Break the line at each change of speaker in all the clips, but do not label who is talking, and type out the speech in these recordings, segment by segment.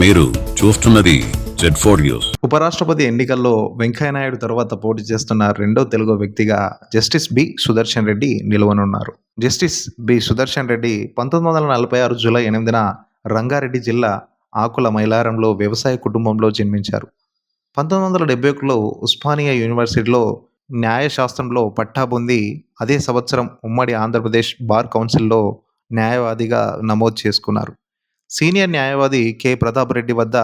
మీరు చూస్తున్నది Z four news
ఉపరాష్ట్రపతి ఎన్నికల్లో వెంకయ్యనాయుడు తర్వాత పోటీ చేస్తున్న రెండో తెలుగు వ్యక్తిగా జస్టిస్ బి సుదర్శన్ రెడ్డి నిలవనున్నారు. జస్టిస్ బి సుదర్శన్ రెడ్డి పంతొమ్మిది వందల నలభై ఆరు జూలై ఎనిమిదిన రంగారెడ్డి జిల్లా ఆకుల మైలారంలో వ్యవసాయ కుటుంబంలో జన్మించారు. పంతొమ్మిది వందల డెబ్బై ఒకటిలో ఉస్మానియా యూనివర్సిటీలో న్యాయశాస్త్రంలో పట్టా పొంది అదే సంవత్సరం ఉమ్మడి ఆంధ్రప్రదేశ్ బార్ కౌన్సిల్లో న్యాయవాదిగా నమోదు చేసుకున్నారు. సీనియర్ న్యాయవాది కె. ప్రతాప్ రెడ్డి వద్ద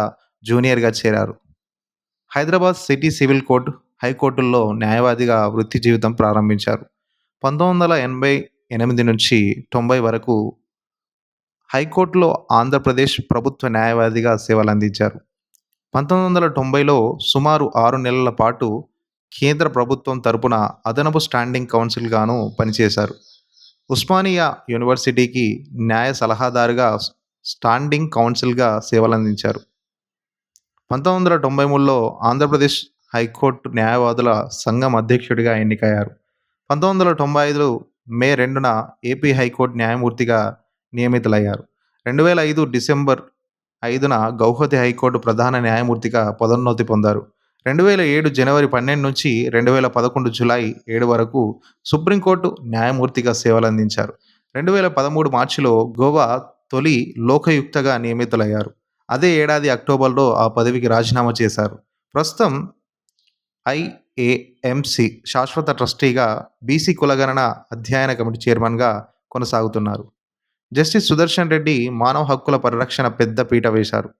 జూనియర్గా చేరారు. హైదరాబాద్ సిటీ సివిల్ కోర్టు హైకోర్టుల్లో న్యాయవాదిగా వృత్తి జీవితం ప్రారంభించారు. పంతొమ్మిది వందల ఎనభై ఎనిమిది నుంచి తొంభై వరకు హైకోర్టులో ఆంధ్రప్రదేశ్ ప్రభుత్వ న్యాయవాదిగా సేవలు అందించారు పంతొమ్మిది వందల తొంభైలో సుమారు ఆరు నెలల పాటు కేంద్ర ప్రభుత్వం తరపున అదనపు స్టాండింగ్ కౌన్సిల్గాను పనిచేశారు. ఉస్మానియా యూనివర్సిటీకి న్యాయ సలహాదారుగా స్టాండింగ్ కౌన్సిల్గా సేవలందించారు. పంతొమ్మిది వందల తొంభై మూడులో ఆంధ్రప్రదేశ్ హైకోర్టు న్యాయవాదుల సంఘం అధ్యక్షుడిగా ఎన్నికయ్యారు. పంతొమ్మిది వందల తొంభై ఐదు మే రెండున ఏపీ హైకోర్టు న్యాయమూర్తిగా నియమితులయ్యారు. రెండు వేల ఐదు డిసెంబర్ ఐదున గౌహతి హైకోర్టు ప్రధాన న్యాయమూర్తిగా పదోన్నతి పొందారు. రెండు వేల ఏడు జనవరి పన్నెండు నుంచి రెండు వేల పదకొండు జూలై ఏడు వరకు సుప్రీంకోర్టు న్యాయమూర్తిగా సేవలందించారు. రెండు వేల పదమూడు మార్చిలో గోవా తొలి లోకయుక్తగా నియమితులయ్యారు. అదే ఏడాది అక్టోబర్లో ఆ పదవికి రాజీనామా చేశారు. ప్రస్తుతం ఐఏఎంసి శాశ్వత ట్రస్టీగా బీసీ కులగణన అధ్యయన కమిటీ చైర్మన్గా కొనసాగుతున్నారు. జస్టిస్ సుదర్శన్ రెడ్డి మానవ హక్కుల పరిరక్షణ పెద్ద పీట వేశారు.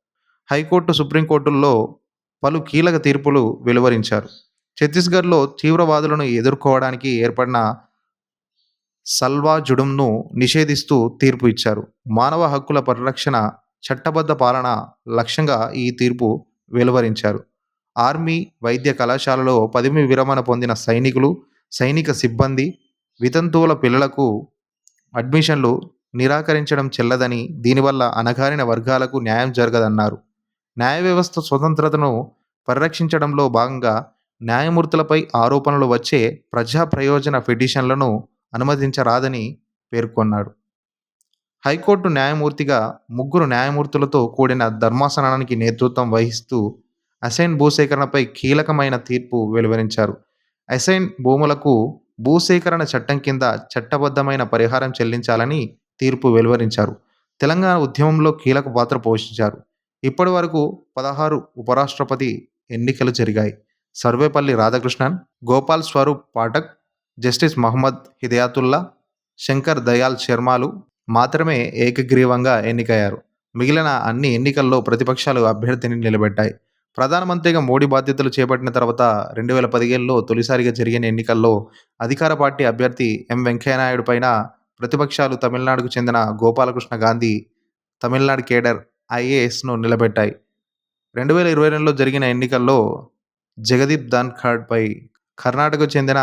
హైకోర్టు సుప్రీంకోర్టుల్లో పలు కీలక తీర్పులు వెలువరించారు. ఛత్తీస్గఢ్లో తీవ్రవాదులను ఎదుర్కోవడానికి ఏర్పడిన సల్వా జుడుంను నిషేధిస్తూ తీర్పు ఇచ్చారు. మానవ హక్కుల పరిరక్షణ చట్టబద్ధ పాలన లక్ష్యంగా ఈ తీర్పు వెలువరించారు. ఆర్మీ వైద్య కళాశాలలో పదవి విరమణ పొందిన సైనికులు సైనిక సిబ్బంది వితంతువుల పిల్లలకు అడ్మిషన్లు నిరాకరించడం చెల్లదని దీనివల్ల అణగారిన వర్గాలకు న్యాయం జరగదన్నారు. న్యాయ వ్యవస్థ స్వతంత్రతను పరిరక్షించడంలో భాగంగా న్యాయమూర్తులపై ఆరోపణలు వచ్చే ప్రజా ప్రయోజన పిటిషన్లను అనుమతించరాదని పేర్కొన్నాడు. హైకోర్టు న్యాయమూర్తిగా ముగ్గురు న్యాయమూర్తులతో కూడిన ధర్మాసనానికి నేతృత్వం వహిస్తూ అసైన్ భూసేకరణపై కీలకమైన తీర్పు వెలువరించారు. అసైన్ భూములకు భూసేకరణ చట్టం కింద చట్టబద్ధమైన పరిహారం చెల్లించాలని తీర్పు వెలువరించారు. తెలంగాణ ఉద్యమంలో కీలక పాత్ర పోషించారు. ఇప్పటి వరకు పదహారు ఉపరాష్ట్రపతి ఎన్నికలు జరిగాయి. సర్వేపల్లి రాధాకృష్ణన్ గోపాల్ స్వరూప్ పాఠక్ జస్టిస్ మహమ్మద్ హిదయాతుల్లా శంకర్ దయాల్ శర్మలు మాత్రమే ఏకగ్రీవంగా ఎన్నికయ్యారు. మిగిలిన అన్ని ఎన్నికల్లో ప్రతిపక్షాలు అభ్యర్థిని నిలబెట్టాయి. ప్రధానమంత్రిగా మోడీ బాధ్యతలు చేపట్టిన తర్వాత రెండు వేల పదిహేనులో తొలిసారిగా జరిగిన ఎన్నికల్లో అధికార పార్టీ అభ్యర్థి ఎం వెంకయ్యనాయుడు పైన ప్రతిపక్షాలు తమిళనాడుకు చెందిన గోపాలకృష్ణ గాంధీ తమిళనాడు కేడర్ ఐఏఎస్ను నిలబెట్టాయి. రెండు వేల ఇరవై రెండులో జరిగిన ఎన్నికల్లో జగదీప్ ధన్ఖడ్పై కర్ణాటకకు చెందిన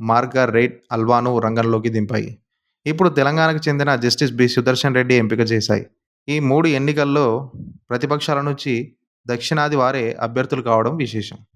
మార్గారెట్ అల్వాను రంగంలోకి దింపాయి. ఇప్పుడు తెలంగాణకు చెందిన జస్టిస్ బి. సుదర్శన్ రెడ్డి ఎంపిక చేశాయి. ఈ మూడు ఎన్నికల్లో ప్రతిపక్షాల నుంచి దక్షిణాది వారే అభ్యర్థులు కావడం విశేషం.